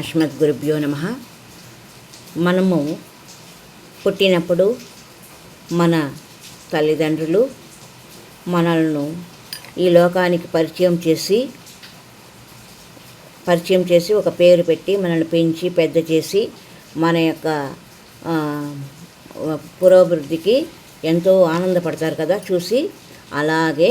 అస్మద్గురుభ్యో నమ. మనము పుట్టినప్పుడు మన తల్లిదండ్రులు మనల్ని ఈ లోకానికి పరిచయం చేసి పరిచయం చేసి ఒక పేరు పెట్టి మనల్ని పెంచి పెద్ద చేసి మన యొక్క పురోభివృద్ధికి ఎంతో ఆనందపడతారు కదా చూసి అలాగే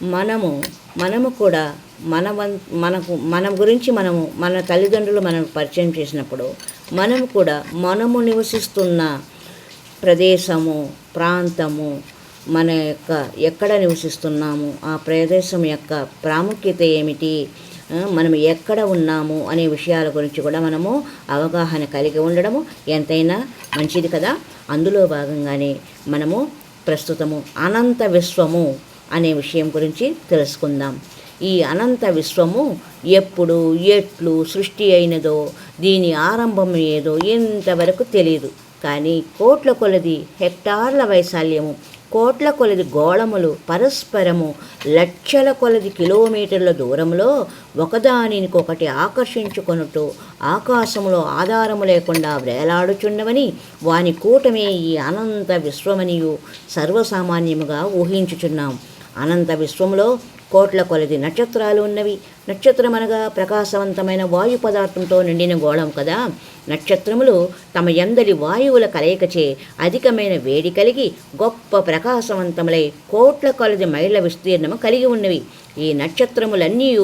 మనము మనము కూడా మన వం మనకు మన గురించి మనము మన తల్లిదండ్రులు మనం పరిచయం చేసినప్పుడు మనము కూడా మనము నివసిస్తున్న ప్రదేశము ప్రాంతము మన యొక్క ఎక్కడ నివసిస్తున్నాము ఆ ప్రదేశం యొక్క ప్రాముఖ్యత ఏమిటి మనం ఎక్కడ ఉన్నాము అనే విషయాల గురించి కూడా మనము అవగాహన కలిగి ఉండడము ఎంతైనా మంచిది కదా. అందులో భాగంగానే మనము ప్రస్తుతము అనంత విశ్వము అనే విషయం గురించి తెలుసుకుందాం. ఈ అనంత విశ్వము ఎప్పుడు ఎట్లు సృష్టి అయినదో దీని ఆరంభం ఏదో ఇంతవరకు తెలియదు కానీ కోట్ల కొలది హెక్టార్ల వైశాల్యము కోట్ల కొలది గోళములు పరస్పరము లక్షల కొలది కిలోమీటర్ల దూరంలో ఒకదానికొకటి ఆకర్షించుకొనుటూ ఆకాశంలో ఆధారము లేకుండా వేలాడుచున్నవని వాని కూటమే ఈ అనంత విశ్వమనియు సర్వసామాన్యముగా ఊహించుచున్నాం. అనంత విశ్వంలో కోట్ల కొలది నక్షత్రాలు ఉన్నవి. నక్షత్రం అనగా ప్రకాశవంతమైన వాయు పదార్థంతో నిండిన గోళం కదా. నక్షత్రములు తమ ఎందలి వాయువుల కలయికచే అధికమైన వేడి కలిగి గొప్ప ప్రకాశవంతములై కోట్ల కొలది మైళ్ళ విస్తీర్ణము కలిగి ఉన్నవి. ఈ నక్షత్రములన్నీ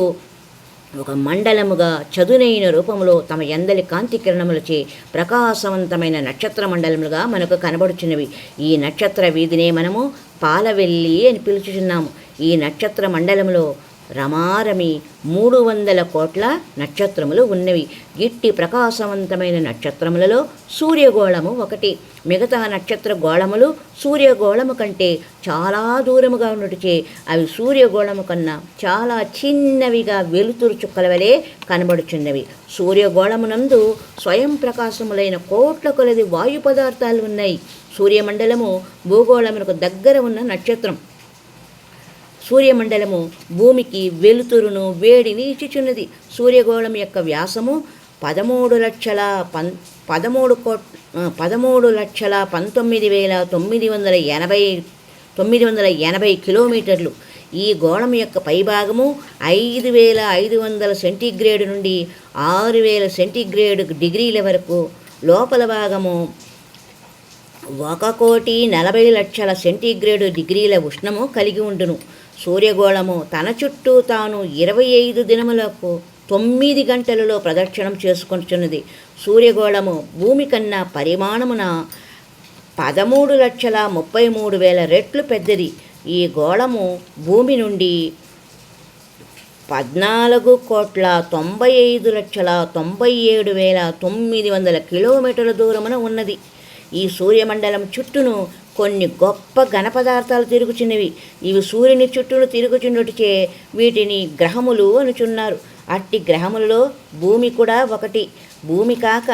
ఒక మండలముగా చదునైన రూపంలో తమ ఎందలి కాంతి కిరణములచే ప్రకాశవంతమైన నక్షత్ర మండలములుగా మనకు కనబడుచున్నవి. ఈ నక్షత్ర వీధినే మనము పాలవెల్లి అని పిలుచుచున్నాము. ఈ నక్షత్ర మండలంలో రమారమి మూడు వందల కోట్ల నక్షత్రములు ఉన్నవి. గిట్టి ప్రకాశవంతమైన నక్షత్రములలో సూర్యగోళము ఒకటి. మిగతా నక్షత్ర గోళములు సూర్యగోళము కంటే చాలా దూరముగా నడిచే అవి సూర్యగోళము కన్నా చాలా చిన్నవిగా వెలుతురు చుక్కల వలె కనబడుచున్నవి. సూర్యగోళమునందు స్వయం ప్రకాశములైన కోట్ల కొలది వాయు పదార్థాలు ఉన్నాయి. సూర్యమండలము భూగోళమునకు దగ్గర ఉన్న నక్షత్రం. సూర్యమండలము భూమికి వెలుతురును వేడిని ఇచ్చుచున్నది సూర్యగోళం యొక్క వ్యాసము పదమూడు లక్షల పన్ పదమూడు కోట్ పదమూడు లక్షల పంతొమ్మిది వేల తొమ్మిది వందల ఎనభై తొమ్మిది వందల ఎనభై కిలోమీటర్లు. ఈ గోళం యొక్క పైభాగము ఐదు వేల ఐదు వందల సెంటీగ్రేడ్ నుండి ఆరు వేల సెంటీగ్రేడ్ డిగ్రీల వరకు. లోపల భాగము ఒక కోటి నలభై లక్షల సెంటీగ్రేడ్ డిగ్రీల ఉష్ణము కలిగి ఉండును. సూర్యగోళము తన చుట్టూ తాను ఇరవై ఐదు దినములకు తొమ్మిది గంటలలో ప్రదక్షిణం చేసుకొంటున్నది సూర్యగోళము భూమి కన్నా పరిమాణమున పదమూడు లక్షల ముప్పై మూడు వేల రెట్లు పెద్దది. ఈ గోళము భూమి నుండి పద్నాలుగు కోట్ల తొంభై ఐదు లక్షల తొంభై ఏడు వేల తొమ్మిది వందల కిలోమీటర్ల దూరమున ఉన్నది. ఈ సూర్యమండలం చుట్టూను కొన్ని గొప్ప ఘన పదార్థాలు తిరుగుచున్నవి. ఇవి సూర్యుని చుట్టూను తిరుగుచున్నట్టుచే వీటిని గ్రహములు అనుచున్నారు. అట్టి గ్రహములలో భూమి కూడా ఒకటి. భూమి కాక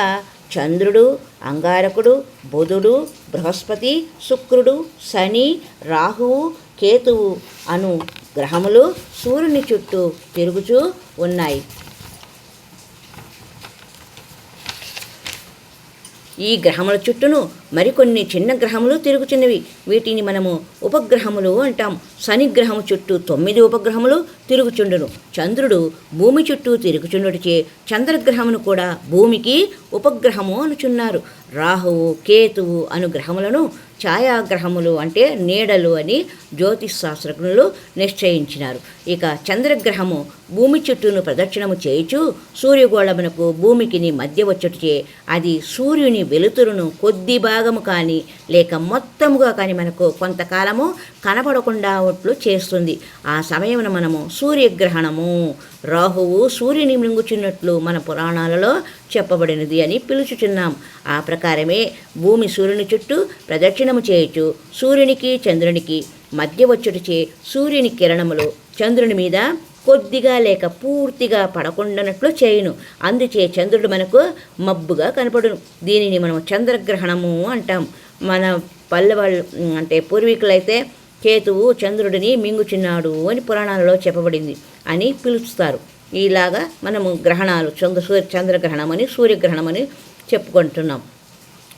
చంద్రుడు అంగారకుడు బుధుడు బృహస్పతి శుక్రుడు శని రాహువు కేతువు అను గ్రహములు సూర్యుని చుట్టూ తిరుగుచూ ఉన్నాయి. ఈ గ్రహముల చుట్టూను మరికొన్ని చిన్న గ్రహములు తిరుగుచున్నవి. వీటిని మనము ఉపగ్రహములు అంటాం. శని గ్రహము చుట్టూ తొమ్మిది ఉపగ్రహములు తిరుగుచుండును. చంద్రుడు భూమి చుట్టూ తిరుగుచుండుటచే చంద్రగ్రహమును కూడా భూమికి ఉపగ్రహము అనుచున్నారు. రాహువు కేతువు అను గ్రహములను ఛాయాగ్రహములు అంటే నీడలు అని జ్యోతిష్ శాస్త్రజ్ఞులు నిశ్చయించినారు. ఇక చంద్రగ్రహము భూమి చుట్టూను ప్రదక్షిణము చేయుచు సూర్యగోళమునకు భూమికిని మధ్య వచ్చుటచే అది సూర్యుని వెలుతురును కొద్ది భాగము కానీ లేక మొత్తముగా కానీ మనకు కొంతకాలము కనపడకుండా ఒట్లు చేస్తుంది. ఆ సమయమున మనము సూర్యగ్రహణము రాహువు సూర్యుని మింగుచున్నట్లు మన పురాణాలలో చెప్పబడినది అని పిలుచుచున్నాం. ఆ ప్రకారమే భూమి సూర్యుని చుట్టూ ప్రదక్షిణము చేయొచ్చు సూర్యునికి చంద్రునికి మధ్య వచ్చుటచే సూర్యుని కిరణములు చంద్రుని మీద కొద్దిగా లేక పూర్తిగా పడకుండానట్లు చేయును. అందుచే చంద్రుడు మనకు మబ్బుగా కనపడును. దీనిని మనం చంద్రగ్రహణము అంటాం. మన పల్లె వాళ్ళు అంటే పూర్వీకులైతే కేతువు చంద్రుడిని మింగుచున్నాడు అని పురాణాలలో చెప్పబడింది అని పిలుస్తారు. ఇలాగా మనము గ్రహణాలు చంద్ర సూర్య చంద్రగ్రహణం అని సూర్యగ్రహణం అని చెప్పుకుంటున్నాం.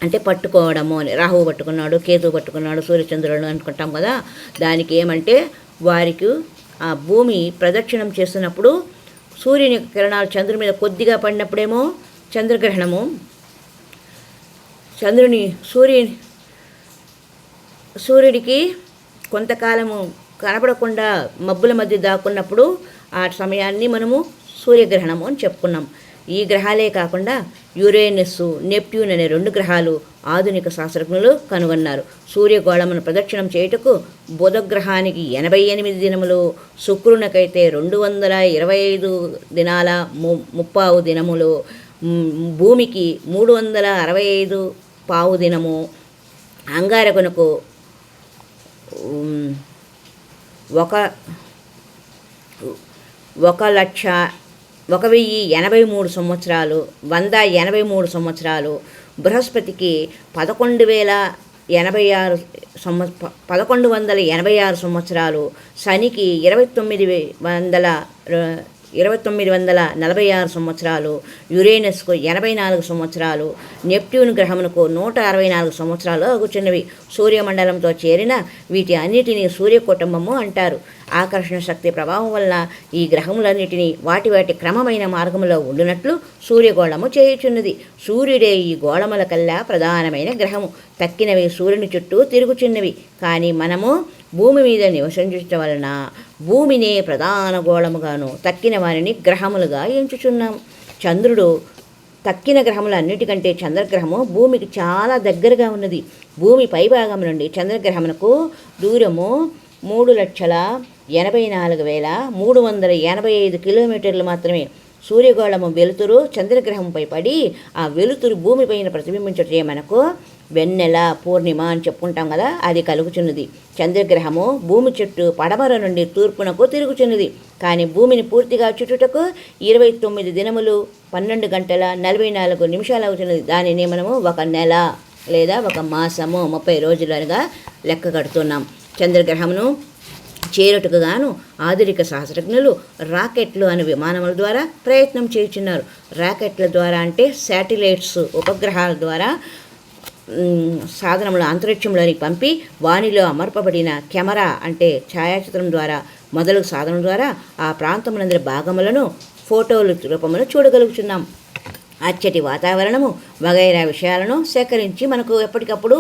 అంటే పట్టుకోవడము అని. రాహువు పట్టుకున్నాడు కేతువు పట్టుకున్నాడు సూర్యచంద్రుడు అనుకుంటాం కదా. దానికి ఏమంటే వారికి ఆ భూమి ప్రదక్షిణం చేస్తున్నప్పుడు సూర్యుని కిరణాలు చంద్రుని మీద కొద్దిగా పడినప్పుడేమో చంద్రగ్రహణము. చంద్రుని సూర్యుని సూర్యుడికి కొంతకాలము కనపడకుండా మబ్బుల మధ్య దాక్కున్నప్పుడు ఆ సమయాన్ని మనము సూర్యగ్రహణము అని చెప్పుకున్నాం. ఈ గ్రహాలే కాకుండా యురేనస్ నెప్ట్యూన్ అనే రెండు గ్రహాలు ఆధునిక శాస్త్రజ్ఞులు కనుగొన్నారు. సూర్యగోళమును ప్రదక్షిణం చేయుటకు బుధగ్రహానికి ఎనభై ఎనిమిది దినములు శుక్రునికైతే రెండు వందల ఇరవై ఐదు దినాల ము ముప్పావు దినములు భూమికి మూడు వందల అరవై ఐదు పావు దినము అంగారకునకు ఒక ఒక లక్ష ఒక వెయ్యి ఎనభై మూడు సంవత్సరాలు వంద ఎనభై మూడు సంవత్సరాలు బృహస్పతికి పదకొండు వేల ఎనభై ఆరు సంవ పదకొండు వందల ఎనభై ఆరు సంవత్సరాలు శనికి ఇరవై తొమ్మిది వందల ఇరవై తొమ్మిది వందల నలభై ఆరు సంవత్సరాలు యురేనస్కు ఎనభై నాలుగు సంవత్సరాలు నెప్ట్యూన్ గ్రహమునకు నూట అరవై నాలుగు సంవత్సరాలు అగుచున్నవి. సూర్యమండలంతో చేరిన వీటి అన్నిటినీ సూర్య కుటుంబము అంటారు. ఆకర్షణ శక్తి ప్రభావం వల్ల ఈ గ్రహములన్నిటినీ వాటి వాటి క్రమమైన మార్గములో ఉండినట్లు సూర్యగోళము చేయుచున్నది. సూర్యుడే ఈ గోళముల కల్లా ప్రధానమైన గ్రహము. తక్కినవి సూర్యుని చుట్టూ తిరుగుచున్నవి. కానీ మనము భూమి మీద నివసించటం వలన భూమినే ప్రధాన గోళముగాను తక్కిన వారిని గ్రహములుగా ఎంచుచున్నాం. చంద్రుడు తక్కిన గ్రహములన్నిటికంటే చంద్రగ్రహము భూమికి చాలా దగ్గరగా ఉన్నది. భూమి పైభాగం నుండి చంద్రగ్రహమునకు దూరము మూడు లక్షల ఎనభై నాలుగు వేల మూడు వందల ఎనభై ఐదు కిలోమీటర్లు మాత్రమే. సూర్యగోళము వెలుతురు చంద్రగ్రహంపై పడి ఆ వెలుతురు భూమిపైన ప్రతిబింబించటే మనకు వెన్నెల పూర్ణిమ అని చెప్పుకుంటాం కదా అది కలుగుచున్నది. చంద్రగ్రహము భూమి చుట్టూ పడమర నుండి తూర్పునకు తిరుగుచున్నది. కానీ భూమిని పూర్తిగా చుట్టుటకు ఇరవై తొమ్మిది దినములు పన్నెండు గంటల నలభై నాలుగు నిమిషాలు అవుతున్నది దానిని మనము ఒక నెల లేదా ఒక మాసము ముప్పై రోజులుగా లెక్క కడుతున్నాం. చంద్రగ్రహమును చేరుటకు గాను ఆధునిక శాస్త్రజ్ఞులు రాకెట్లు అనే విమానముల ద్వారా ప్రయత్నం చేస్తున్నారు రాకెట్ల ద్వారా అంటే శాటిలైట్స్ ఉపగ్రహాల ద్వారా సాధనములు అంతరిక్షంలోనికి పంపి వానిలో అమర్పబడిన కెమెరా అంటే ఛాయాచిత్రం ద్వారా మొదలు సాధనం ద్వారా ఆ ప్రాంతములందరి భాగములను ఫోటోలు రూపంలో చూడగలుగుతున్నాం అచ్చటి వాతావరణము వగైరా విషయాలను సేకరించి మనకు ఎప్పటికప్పుడు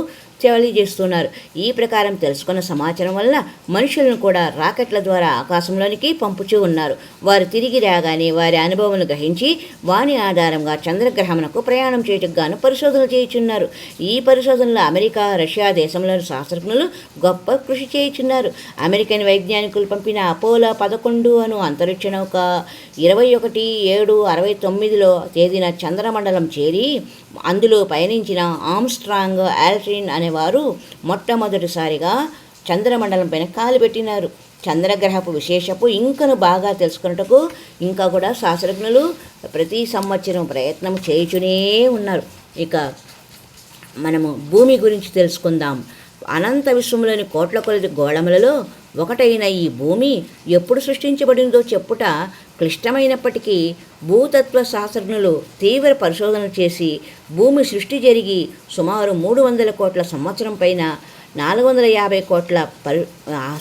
తెలియజేస్తున్నారు ఈ ప్రకారం తెలుసుకున్న సమాచారం వల్ల మనుషులను కూడా రాకెట్ల ద్వారా ఆకాశంలోనికి పంపుచూ ఉన్నారు. వారు తిరిగి రాగానే వారి అనుభవములు గ్రహించి వాని ఆధారంగా చంద్రగ్రహమునకు ప్రయాణం చేయటకు గాను పరిశోధనలు చేయుచున్నారు. ఈ పరిశోధనలో అమెరికా రష్యా దేశంలోని శాస్త్రజ్ఞులు గొప్ప కృషి చేయుచున్నారు. అమెరికన్ వైజ్ఞానికులు పంపిన అపోలో పదకొండు అను అంతరిక్ష నౌక ఇరవై ఒకటి ఏడు అరవై తొమ్మిదిలో తేదీన చంద్రమండలం చేరి అందులో పయనించిన ఆమ్స్ట్రాంగ్ ఆల్ట్రిన్ వారు మొట్టమొదటిసారిగా చంద్రమండలం పైన కాలు పెట్టినారు. చంద్రగ్రహపు విశేషపు ఇంకను బాగా తెలుసుకున్నట్టుకు ఇంకా కూడా శాస్త్రజ్ఞులు ప్రతి సంవత్సరం ప్రయత్నం చేయుచునే ఉన్నారు. ఇక మనము భూమి గురించి తెలుసుకుందాం. అనంత విశ్వంలోని కోట్ల కొలది గోళములలో ఒకటైన ఈ భూమి ఎప్పుడు సృష్టించబడిందో చెప్పుట క్లిష్టమైనప్పటికీ భూతత్వ శాస్త్రజ్ఞులు తీవ్ర పరిశోధన చేసి భూమి సృష్టి జరిగి సుమారు మూడు వందల కోట్ల సంవత్సరం పైన నాలుగు వందల యాభై కోట్ల పరి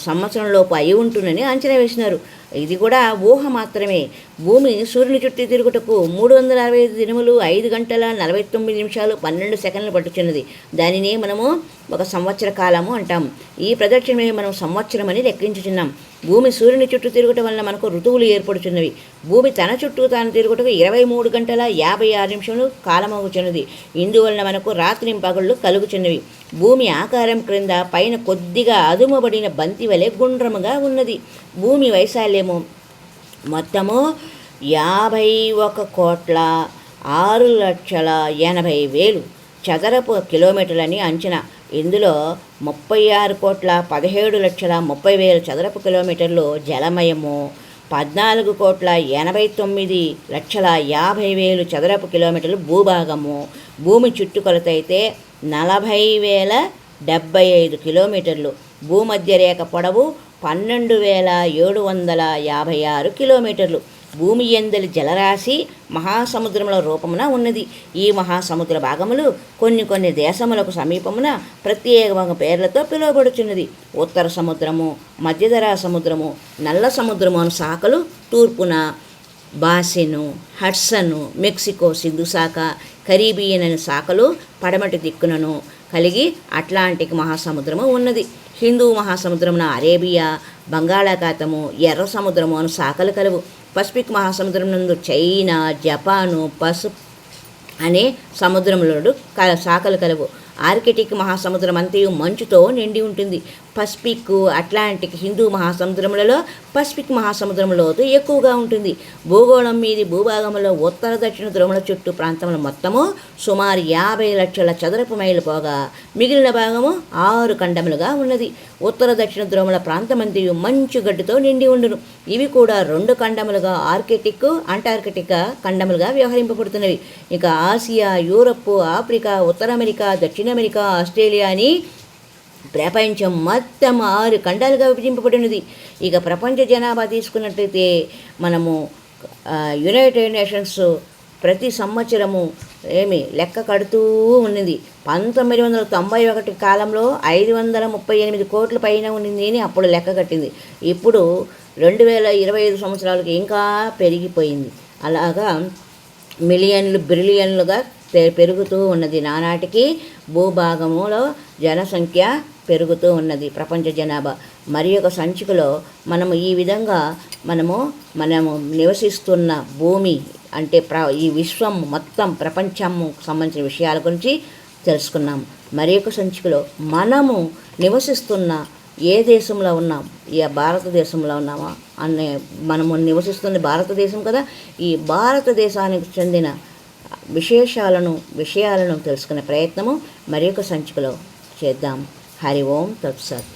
సంవత్సరంలోపు అయి ఉంటుందని అంచనా వేసినారు. ఇది కూడా ఊహ మాత్రమే. భూమి సూర్యుని చుట్టూ తిరుగుటకు మూడు వందల అరవై ఐదు దినములు ఐదు గంటల నలభై తొమ్మిది నిమిషాలు పన్నెండు సెకండ్లు పట్టుచున్నది. దానిని మనము ఒక సంవత్సర కాలము అంటాం ఈ ప్రదక్షిణమే మనం సంవత్సరం అని లెక్కించుచున్నాం. భూమి సూర్యుని చుట్టూ తిరగటం వలన మనకు ఋతువులు ఏర్పడుచున్నవి. భూమి తన చుట్టూ తాను తిరుగుటకు ఇరవై మూడు గంటల యాభై ఆరు నిమిషములు కాలమవుచున్నది. ఇందువలన మనకు రాత్రి పగళ్ళు కలుగుచున్నవి. భూమి ఆకారం క్రింద పైన కొద్దిగా అదుమబడిన బంతి వలె గుండ్రముగా ఉన్నది. భూమి వైశాల్యము మొత్తము యాభై ఒక కోట్ల ఆరు లక్షల ఎనభై వేలు. చదరపు కిలోమీటర్లని అంచనా. ఇందులో ముప్పై ఆరు కోట్ల పదిహేడు లక్షల ముప్పై వేల చదరపు కిలోమీటర్లు జలమయము. పద్నాలుగు కోట్ల ఎనభై తొమ్మిది లక్షల యాభై వేలు చదరపు కిలోమీటర్లు భూభాగము. భూమి చుట్టుకొలత అయితే నలభై వేల డెబ్బై ఐదు కిలోమీటర్లు. భూమధ్య రేఖ పొడవు పన్నెండు వేల ఏడు వందల యాభై ఆరు కిలోమీటర్లు. భూమి ఎందలి జలరాశి మహాసముద్రముల రూపమున ఉన్నది. ఈ మహాసముద్ర భాగములు కొన్ని కొన్ని దేశములకు సమీపమున ప్రత్యేకమైన పేర్లతో పిలువబడుచున్నది. ఉత్తర సముద్రము మధ్యధరా సముద్రము నల్ల సముద్రము అను శాఖలు తూర్పున బాసెను హడ్సను మెక్సికో సింధు శాఖ కరీబియన్ అనే శాఖలు పడమటి దిక్కునను కలిగి అట్లాంటిక్ మహాసముద్రము ఉన్నది. హిందూ మహాసముద్రమున అరేబియా బంగాళాఖాతము ఎర్ర సముద్రము అను శాఖలు కలవు. పసిఫిక్ మహాసముద్రం నందు చైనా జపాను పసు అనే సముద్రములు కల శాఖలు కలవు. ఆర్కిటిక్ మహాసముద్రం అంతయు మంచుతో నిండి ఉంటుంది. పసిఫిక్ అట్లాంటిక్ హిందూ మహాసముద్రములలో పసిఫిక్ మహాసముద్రం ఎక్కువగా ఉంటుంది. భూగోళం మీది భూభాగంలో ఉత్తర దక్షిణ ధ్రువముల చుట్టూ ప్రాంతములు మొత్తము సుమారు యాభై లక్షల చదరపు మైలు పోగా. మిగిలిన భాగము ఆరు ఖండములుగా ఉన్నది. ఉత్తర దక్షిణ ధ్రువముల ప్రాంతమంతయు మంచు గడ్డితో నిండి ఉండును. ఇవి కూడా రెండు ఖండములుగా ఆర్కిటిక్ అంటార్కిటిక్ ఖండములుగా వ్యవహరింపబడుతున్నవి. ఇక ఆసియా యూరప్ ఆఫ్రికా ఉత్తర అమెరికా దక్షిణ అమెరికా ఆస్ట్రేలియా అని ప్రపంచం మొత్తం ఆరు ఖండాలుగా విభజింపబడినది. ఇక ప్రపంచ జనాభా తీసుకున్నట్లయితే మనము యునైటెడ్ నేషన్స్ ప్రతి సంవత్సరము ఏమి లెక్క కడుతూ ఉన్నది. పంతొమ్మిది వందల తొంభై ఒకటి కాలంలో ఐదు వందల ముప్పై ఎనిమిది కోట్ల పైన ఉన్నది అని అప్పుడు లెక్క కట్టింది. ఇప్పుడు రెండు వేల ఇరవై ఐదు సంవత్సరాలకి ఇంకా పెరిగిపోయింది. అలాగా మిలియన్లు బిలియన్లుగా పె- పెరుగుతూ ఉన్నది. నానాటికి భూభాగములో జనసంఖ్య పెరుగుతూ ఉన్నది. ప్రపంచ జనాభా. మరి ఒక సంచికలో మనము ఈ విధంగా మనము మనము నివసిస్తున్న భూమి అంటే ప్ర ఈ విశ్వం మొత్తం ప్రపంచము సంబంధించిన విషయాల గురించి తెలుసుకున్నాం. మరి ఒక సంచికలో మనము నివసిస్తున్న ఏ దేశంలో ఉన్నాం? ఏ భారతదేశంలో ఉన్నామా? అనే మనము నివసిస్తున్న భారతదేశం కదా. ఈ భారతదేశానికి చెందిన విశేషాలను విషయాలను తెలుసుకునే ప్రయత్నము మరి ఒక సంచికలో చేద్దాం. హరి ఓం తత్సత్